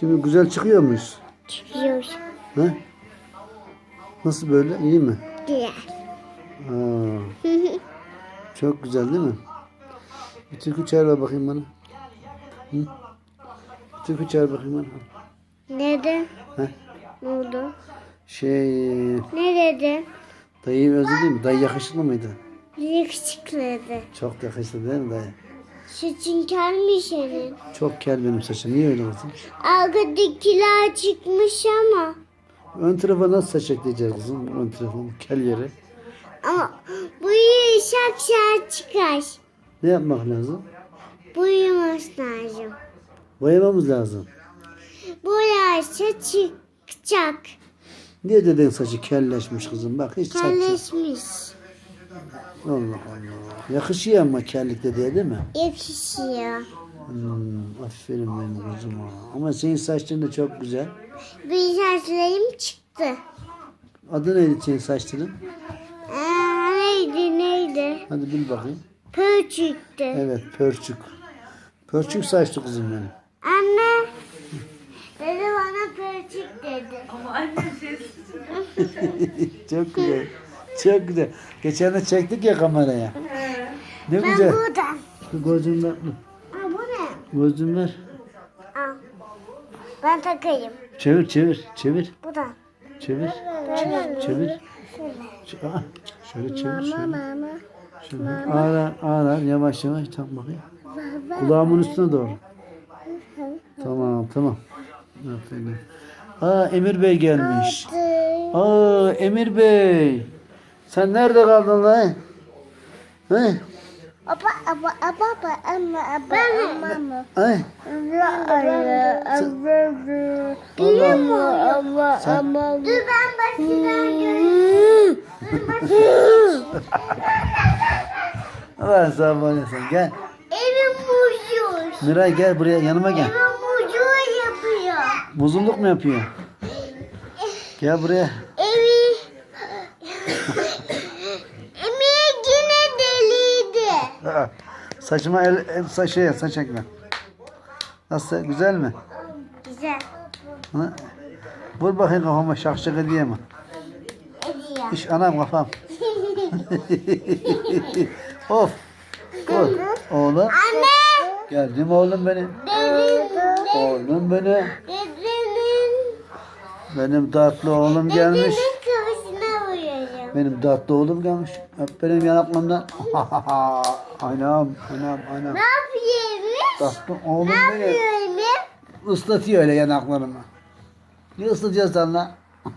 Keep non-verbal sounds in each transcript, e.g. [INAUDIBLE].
Şimdi güzel çıkıyor muyuz? Çıkıyoruz. He? Nasıl böyle? İyi mi? Diğer. Aa, çok güzel değil mi? Bir türkü çağır ver bakayım bana. Hı? Bir türkü çağır bakayım bana. Neden? He? Ne oldu? Şey, Ne dedi? dayıyı özledin mi? Dayı yakışıklı mıydı? Yakışıklıydı. Çok yakışıklı değil mi dayı? Saçın kelmiş senin. Çok kel benim saçım. Niye öyle olsun? Arkadakiler çıkmış ama. Ön tarafa nasıl saç ekleyeceğiz kızım? Ön tarafa kel yere. Ama bu iyi şak şak çıkar. Ne yapmak lazım? Buyurması lazım. Boyamamız lazım. Bu yaşta çıkacak. Niye dedin saçı kelleşmiş kızım? Bak hiç saç yok. Allah Allah. Yakışıyor ama kellikte diye değil mi? Yakışıyor. Hmm, aferin benim kızıma. Ama senin saçların da çok güzel. Bir saçlarım çıktı. Adı neydi senin saçların? Aa, neydi neydi? Hadi bil bakayım. Pır çıktı. Evet pörçük. Pörçük saçlı kızım benim. Anne. Dedi bana pırçık dedi. Ama anne şey [LAUGHS] çok güzel. Çok güzel. Geçen de çektik ya kameraya. Ne Ben güzel. buradan. Gözüm ver. Aa, bu ne? Gözüm ver. Al. Ben takayım. Çevir çevir çevir. Buradan. Çevir. Çevir. Çevir. Ç- Aa, Şöyle çevir. Şöyle. Mama. şöyle. Ağır ağır, ağır ağır yavaş yavaş tak bakayım. Kulağımın üstüne doğru. Tamam tamam. Aferin. Aa Emir Bey gelmiş. Aa Emir Bey. Sen nerede kaldın lan? He? Aba aba aba aba ama aba ama. Ay. Dur ben başından göreyim. Allah sağ olasın. Gel. Evim muzur. Miray gel buraya yanıma gel. Evim muzur yapıyor. Muzurluk mu yapıyor? Gel buraya. Evi. [LAUGHS] Aa, Saçıma el, el saç, şey, saç ekle. Nasıl? Güzel mi? Güzel. Ha? Vur bakayım kafama şakşak hediye mi? Ediyor. İş anam kafam. [LAUGHS] of. Dur. Oğlum. Anne. Geldim oğlum benim. Oğlum benim. Benim tatlı oğlum gelmiş. Benim tatlı oğlum gelmiş. Öp benim yanaklarımdan. [LAUGHS] anam, anam, anam. Ne yapıyor Emir? Tatlı oğlum Ne benim. yapıyor Emir? Islatıyor öyle yanaklarımı. Ne lan? [LAUGHS]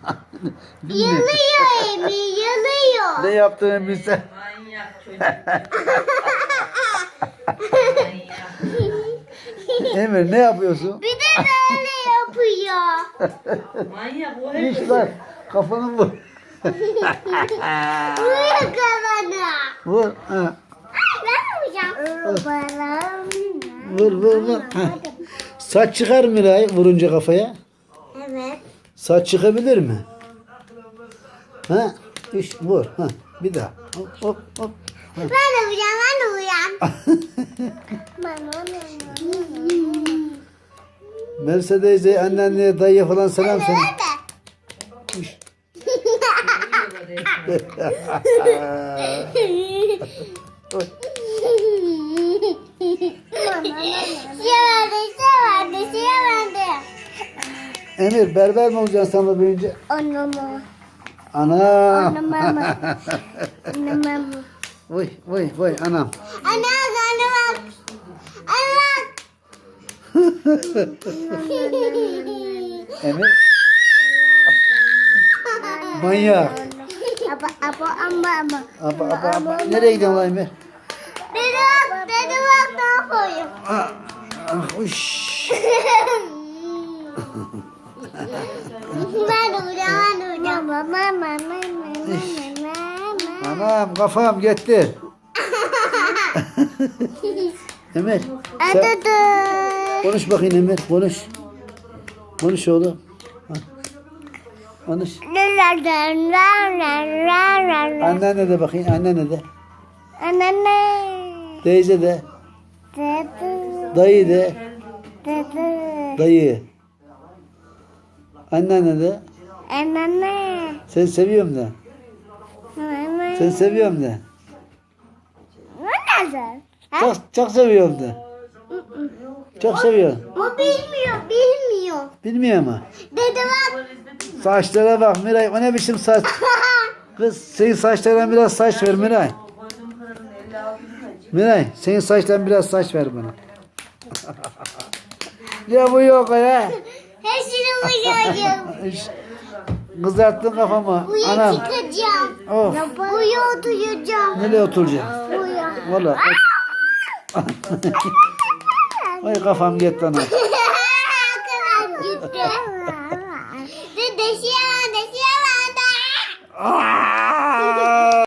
Bilmiyorum. Yanıyor Emir yanıyor. Ne yaptığını bilsen. manyak çocuk. Emir ne yapıyorsun? Bir de böyle yapıyor. Manyak o hep lan. Kafanı vur. Vuruyor kafana. Vur. Ha. Ben. Vur vur vur. Saç çıkar mı Miray vurunca kafaya? Evet. Saç çıkabilir mi? Ha? İş vur. Ha. Bir daha. Hop hop hop. Ben de vuracağım, ben de vuracağım. [LAUGHS] Mercedes'e annenle dayıya falan selam söyle. İş. [LAUGHS] [LAUGHS] Sıra bende. Emir berber mi olacaksın sen de büyüyünce? Anama, Ana. anama, anama. Vay vay vay anam. Ana, ana bak. Ana bak. Emir. Manyak. Apa, apa, ama, ama. Apa apa apa. Nereye gidiyorsun lan Emir? Bak, dede bak ne yapıyorum. Ah, ah, uş. Ben de vuracağım, ben de vuracağım. Mama, mama, mama, mama. Anam kafam gitti. Emir. Sen konuş bakayım Emir. Konuş. Konuş oğlum. Konuş. Annene de bakayım. Annene de. Anne. Teyze de. Dede. Dayı de. Dede. Dayı. Anneanne de. Anne. Seni seviyorum de. Anne. Seni seviyorum de. Nasıl? Ha? Çok, çok seviyorum de. Çok seviyorum. Bu bilmiyor, bilmiyor. Bilmiyor mu? Dede bak. Saçlara bak Miray. O ne biçim saç? [LAUGHS] Kız senin saçlarına biraz saç ver Miray. Miray senin saçlarına biraz saç ver bana. [LAUGHS] ya bu yok ya. Hepsini uyuyacağım. [LAUGHS] Kızarttın kafamı. Uyu Anam. çıkacağım. Of. Uyu oturacağım. Nereye oturacağım? Uyu. Valla. [LAUGHS] Ay kafam gitti anam. Kafam gitti. Deşiyor, deşiyor!